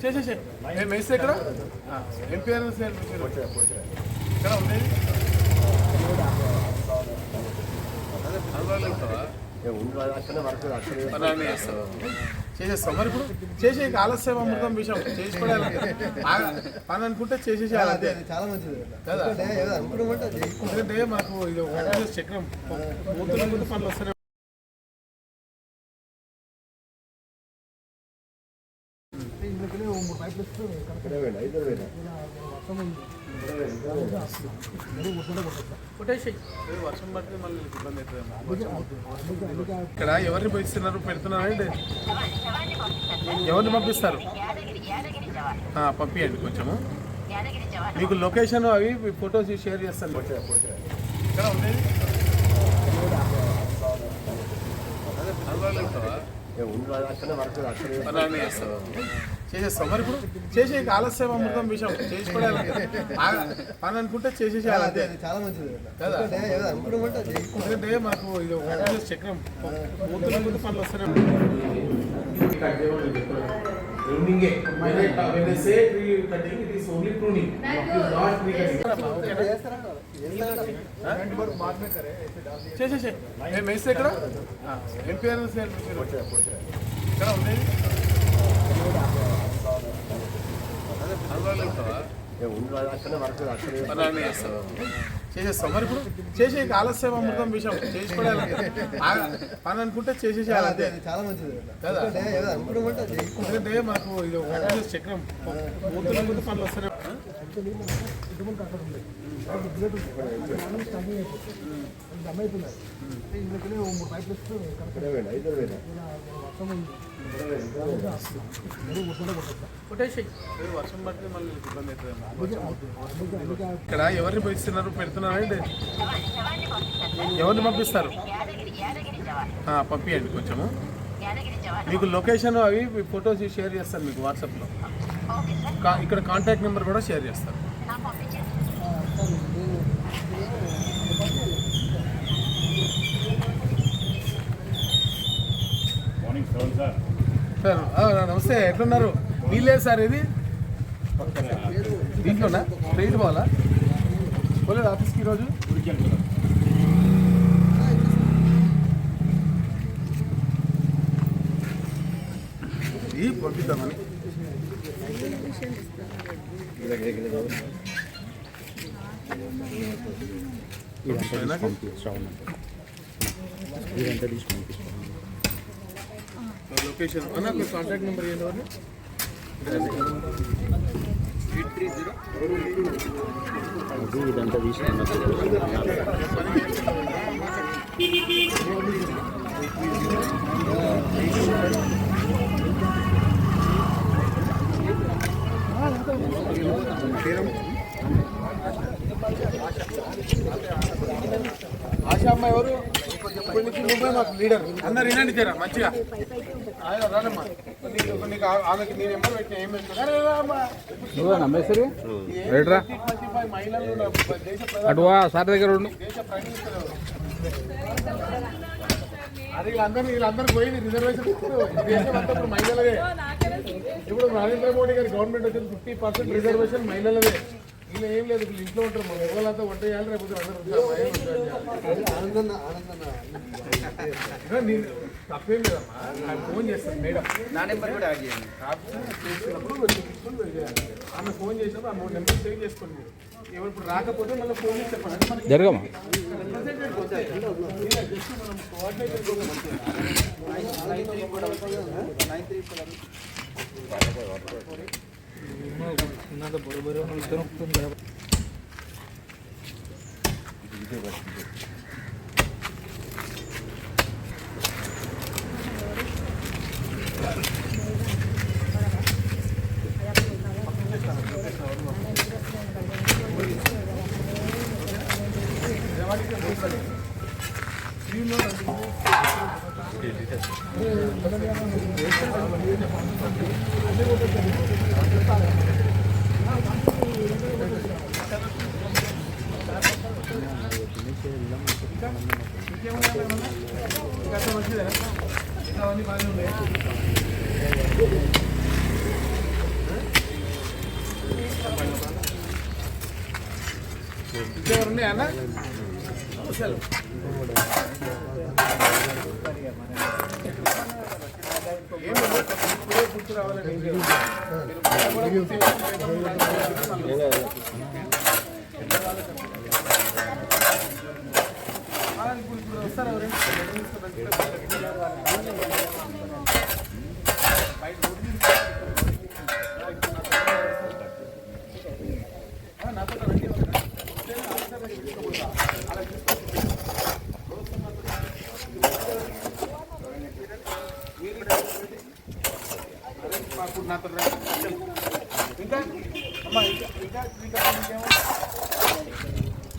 చేసేసే mess ఎక్కడ MP ఎక్కడ ఉండేది అందుబాటులో ఉంటావా? పలానా చేస్తావా? చేసేస్తాం మరి ఇప్పుడు చేసే ఆలస్యం అమృతం విషయం చేసి పడాలి పని అనుకుంటే చేసేసేయాలి అంతే చాలా మంచిది కదా? ఎందుకంటే అది మనకు ఇది చక్రం పనులు వస్తూనే వర్షం పడితే మళ్ళీ ఇబ్బంది అవుతుంది ఇక్కడ ఎవరిని పంపిస్తున్నారు పెడుతున్నారండి ఎవరిని పంపిస్తారు? పంపించండి కొంచెము. మీకు లొకేషన్ అవి ఫొటోస్ షేర్ చేస్తాను. ఇక్కడ ఉండేది? చేసేస్తాం మరి ఇప్పుడు చేసే ఆలస్యం అమృతం విషయం. చేసి పడాలి పని అనుకుంటే చేసేసేయాలి అంతే. అది చాలా మంచిది. కదా? ఎందుకంటే మనకు ఇది ఒక చక్రం. పోతున్న కొద్ది పనులు వస్తూనే Pruninge. When I, when I say tree cutting, it is only pruning. It is not tree cutting. చేసేసే మెస్ ఎక్కడ ఎంపీ ఎక్కడ ఉండేది అందుబాటులో ఉంటావా? పలానా చేస్తావా? చేసేస్తాం మరి ఇప్పుడు చేసే ఆలస్యం అమృతం విషయం చేసి పడాలి పని అనుకుంటే చేసేసేయాలి అంతే చాలా మంచిది కదా? ఎందుకంటే మనకు ఇది చక్రం పోతున్న కొద్ది పనులు వస్తూనే ఇటువంటి అక్కడ ఉంది. అది ఉంది. మనం స్టార్టింగ్ అయిపోతుంది. దమ్ మూడు పైపులు వర్షం పడితే మళ్ళీ ఇక్కడ ఎవరిని పంపిస్తున్నారు పెడుతున్నారు అండి ఎవరిని పంపిస్తారు పంపించండి కొంచెము మీకు లొకేషన్ అవి ఫొటోస్ షేర్ చేస్తాను మీకు వాట్సాప్లో ఇక్కడ కాంటాక్ట్ నెంబర్ కూడా షేర్ చేస్తాను సార్. నమస్తే ఎట్లున్నారు? వీళ్ళే సార్ ఇది? దీంట్లోనా? స్ట్రైట్ పోవాలా పోలేదు ఆఫీస్కి ఈరోజు? ఊరికి వెళ్తున్నాం ఇది పంపిద్దామని లొకేషన్ అన్న మీ కాంటాక్ట్ నెంబర్ ఏంటి వాళ్ళు ఆశా అమ్మాయి ఎవరు నువ్వే మాకు లీడర్ అందరు వినండి తీరా మంచిగా ఆయన రానమ్మా నీకు నీకు ఆమెకి నేను పెట్టిన ఏం పెట్టినా మహిళలు దేశ ప్రధాని సార్ దగ్గర ఉండు. దేశ ప్రైమ్ మినిస్టర్ అరే వీళ్ళందరూ వీళ్ళందరూ పోయింది రిజర్వేషన్ ఇప్పుడు మహిళలదే. ఇప్పుడు నరేంద్ర మోడీ గారి గవర్నమెంట్ వచ్చింది ఫిఫ్టీ పర్సెంట్ రిజర్వేషన్ మహిళలదే. వీళ్ళు ఏం లేదు వీళ్ళు ఇంట్లో ఉంటారు. మన ఎవరంతా వంట చేయాలి రేపు అందరూ నేను తప్పేం లేదమ్మా. నాకు ఫోన్ చేస్తాను మేడం. నా నెంబర్ కూడా యాడ్ చేయండి. చేసినప్పుడు. ఆమె ఫోన్ చేసినప్పుడు ఆ మూడు నెంబర్ సేవ్ చేసుకోండి మీరు. ఎవరు ఇప్పుడు రాకపోతే మళ్ళీ ఫోన్ చేసి చెప్పండి. ఇలా మనం coordinator కోసం అంతే. ఇంకా మంచిదేనా ఇంకా అవన్నీ బాగానే ఉన్నాయి ఇంకెవరు ఉన్నాయా అన్న అసలు ఏం లేదు. ఇప్పుడే ఇప్పుడు ఇప్పుడు బయట రోడ్డు మీద ఆ, నాతో రండి ఎవరైనా. వస్తే ఆలోచన తీసుకోకూడదా? అలా తీసుకోకూడదు. మీరు కూడా రండి. అరే, మాకు నాతో రండి. ఇంకా అమ్మా ఇంకా ఇంకా ఇంకా ఇంకేమో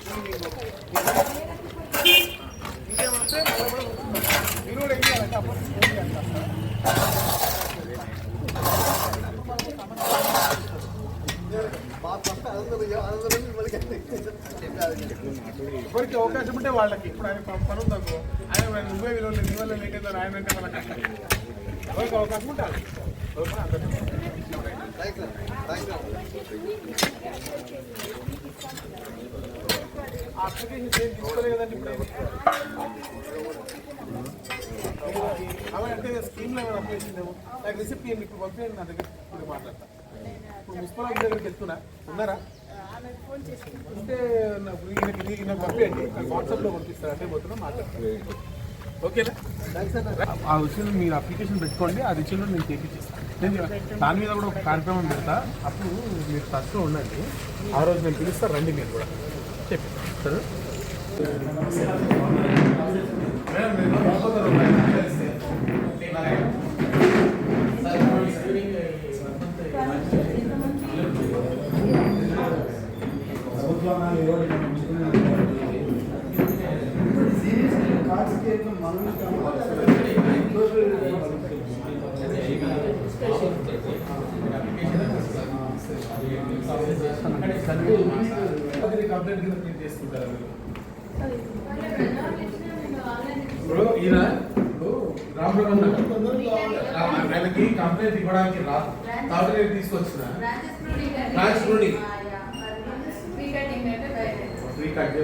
ఇంకేమంటే మళ్ళీ కూడా వస్తుంది. మీరు కూడా ఏం చేయాలంటే అప్పుడు ఫోన్ చేయాలి కాస్త. ఎవరికి అవకాశం ఉంటే వాళ్ళకి ఇప్పుడు ఆయన ప- పని ఉందనుకో ఆయన నువ్వే విలువ నీ వల్ల లేట్ అవుతారు ఆయన అంటే మనకి ఎవరికి అవకాశం ఉంటే వాళ్ళకి. ఓకే, అందరికీ. ఆ అప్లికేషన్ అంటే స్కీమ్లో అప్లై చేసిందేమో నాకు రిసిప్ట్ ఇవ్వండి ఇప్పుడు పంపించండి నా దగ్గర ఇప్పుడు మాట్లాడతా ఇప్పుడు మున్సిపల్ దగ్గరికి వెళ్తున్నా ఉన్నారా ఉంటే నాకు ఈయనకి పంపించండి నాకు వాట్సాప్లో పంపిస్తారు అంటే పోతున్నా మాట్లాడతాను ఓకేనా ఆ విషయంలో మీరు అప్లికేషన్ పెట్టుకోండి అది ఇచ్చిన నేను చేపించేస్తాను నేను దాని మీద కూడా ఒక కార్యక్రమం పెడతా. అప్పుడు మీరు టచ్లో ఉండండి. ఆ రోజు నేను పిలుస్తాను రండి మీరు కూడా. చెప్పి సరే మేడం మీరు రాబోతారు మేడం కలిస్తే. కంప్లైంట్ కింద ప్రింట్ చేసుకుంటారు మీరు? ఇప్పుడు ఈయన ఇప్పుడు రామపురం ఆయనకి కంప్లైంట్ ఇవ్వడానికి కాబట్టి నేను తీసుకొచ్చిన. Branch pruning. ట్రీ కట్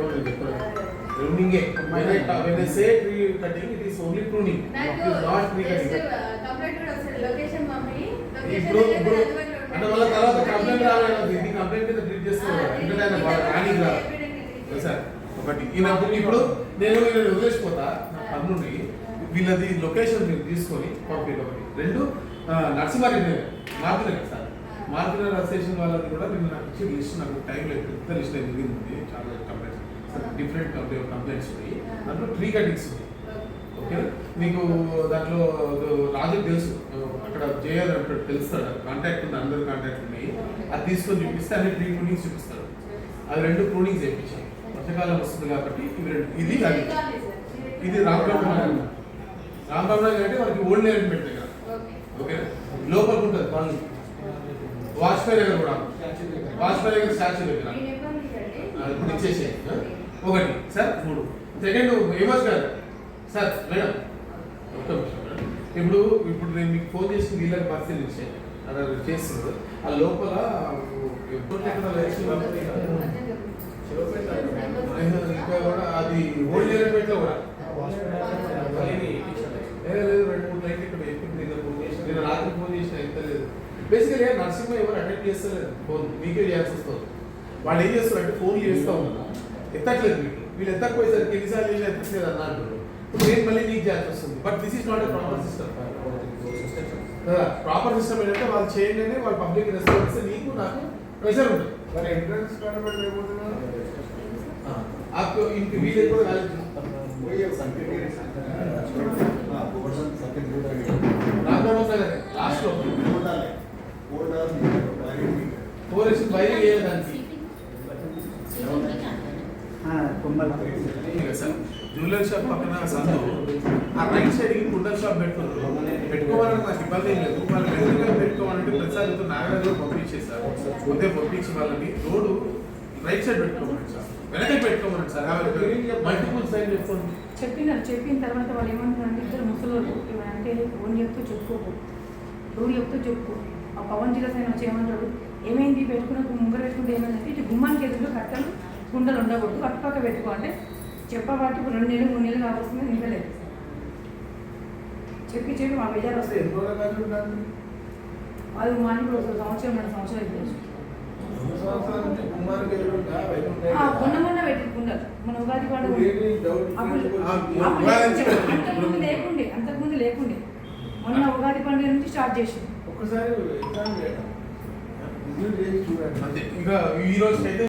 ప్రూనింగే say tree cutting it is only pruning. it is not tree cutting ఇప్పుడు ఇప్పుడు అంటే వాళ్ళ తర్వాత కంప్లైంట్ రావాలి ఎందుకంటే ఆయన వాళ్ళ రానికి రాదు సార్ ఒకటి. ఈయన ఇప్పుడు నేను వదిలేసిపోతా. నా వీళ్ళది లొకేషన్ మీరు తీసుకొని పంపించండి ఒకటి. రెండు నర్సింహారెడ్డి మార్పులే కదా సార్. మార్పుల స్టేషన్ వాళ్ళది కూడా నిన్న నాకు ఇచ్చి లిస్ట్ నాకు టైం లేదు. పెద్ద లిస్ట్ అయితే ఉంది చాలా కంప్లైంట్స్ డిఫరెంట్ కంప్లైంట్స్ ఉన్నాయి. దాంట్లో ట్రీ కటింగ్స్ ఉన్నాయి. ఓకే? మీకు దాంట్లో రాజు తెలుసు. అక్కడ జేఆర్ అంటాడు తెలుస్తాడు కాంటాక్ట్ ఉంది అందరు కాంటాక్ట్ ఉన్నాయి అది తీసుకొని చూపిస్తే అన్ని త్రీ ప్రూనింగ్స్ చూపిస్తాడు. అవి రెండు ప్రూనింగ్స్ చేయించాం వర్షాకాలం వస్తుంది కాబట్టి ఇవి రెండు ఇది అది ఇది రామరామ రామరామ అంటే. మనకి ఓల్డ్ నేర్మెంట్ దగ్గర ఓకే. లోపలికి ఉంటుంది కాలనీ వాజ్పేయి దగ్గర కూడా. వాజ్పేయి దగ్గర స్టాచ్యూ దగ్గర. ఇప్పుడు ఇచ్చేసే ఒకటి. సార్ మూడు. సెకండ్ గారు. సార్ నిమిషం మేడం. ఇప్పుడు ఇప్పుడు నేను మీకు ఫోన్ చేసి వీళ్ళకి పరిశీలించే అలా చేస్తున్నారు ఆ లోపల ఎప్పుడు ఎక్కడ లైట్స్ ఉన్నాయి కదా. ఇంకా కూడా అది ఓల్డ్ ఎలిమెంట్లో కూడా. లేదు లేదు రెండు మూడు లైట్లు ఇక్కడ ఎప్పుడు నిన్న ఫోన్ చేసి నేను రాత్రి ఫోన్ చేసిన ఎంత లేదు. బేసికలీ నర్సింగ్ ఎవరు అటెండ్ చేస్తలేదు. ఫోన్ మీకే చేయాల్సి వస్తుంది. వాళ్ళు ఏం చేస్తారు అంటే ఫోన్ చేస్తూ ఉన్నారు ఎత్తట్లేదు మీకు. వీళ్ళు ఎత్తకపోయేసరికి ఎన్నిసార్లు చేసి ఎత్తట్లేదు అన్న అంటారు ఇప్పుడు నేను మళ్ళీ నీకు చేయాల్సి వస్తుంది but this is not a proper system proper system ఏంటంటే వాళ్ళు చేయండి వాళ్ళు పబ్లిక్ రెస్పాన్స్ నీకు నాకు ప్రెషర్ ఉంటుంది మరి ఎంట్రన్స్ కాన్వెంట్ అయిపోతున్నా आपको इनके वीडियो को రామరావు నగర్ లాస్ట్ లో ఫోర్ ఇస్ బయలు వేయడానికి జ్యువెలరీ షాప్ పక్కన సందు ఆ రైట్ సైడ్కి కుండల్ షాప్ పెట్టుకున్నారు. పెట్టుకోవాలని నాకు ఇబ్బంది ఏం లేదు. వాళ్ళు ఎందుకంటే పెట్టుకోవాలంటే ప్రతిసారి నాగరాజు పంపించేస్తారు ముందే పంపించి వాళ్ళని రోడ్డు రైట్ సైడ్ పెట్టుకోమని సార్. వెనక్కి పెట్టుకోమని సార్. మల్టిపుల్ సైడ్ చెప్పుకోండి చెప్పినారు చెప్పిన తర్వాత వాళ్ళు ఏమంటున్నారంటే ఇద్దరు ముసలోళ్ళు అంటే ఫోన్ చెప్తూ చెప్పుకోకు. ఎవరు చెప్తూ చెప్పుకో. ఆ పవన్ జిల్లా ఆయన వచ్చి ఏమంటాడు? ఏమైంది? పెట్టుకున్న ముంగర పెట్టుకుంటే ఏమైందంటే ఇటు గుమ్మానికి ఎదురు కట్టలు కుండలు ఉండకూడదు. కట్టుపక్క పెట్టుకో అంటే చెప్పబట్టి ఇప్పుడు రెండు నెలలు మూడు నెలలు కావాల్సింది నింపలేదు చెప్పి చెప్పి మా బెజార్ వస్తుంది? అది మా ఇంట్లో ఒక సంవత్సరం రెండు సంవత్సరాలు అయిపోయింది. మొన్న మొన్న పెట్టుకున్నారు మన ఉగాది పండుగ. అంతకుముందు లేకుండే. అంతకుముందు లేకుండే. మొన్న ఉగాది పండుగ నుంచి స్టార్ట్ చేసింది అంతే ఇంకా ఈ రోజు అయితే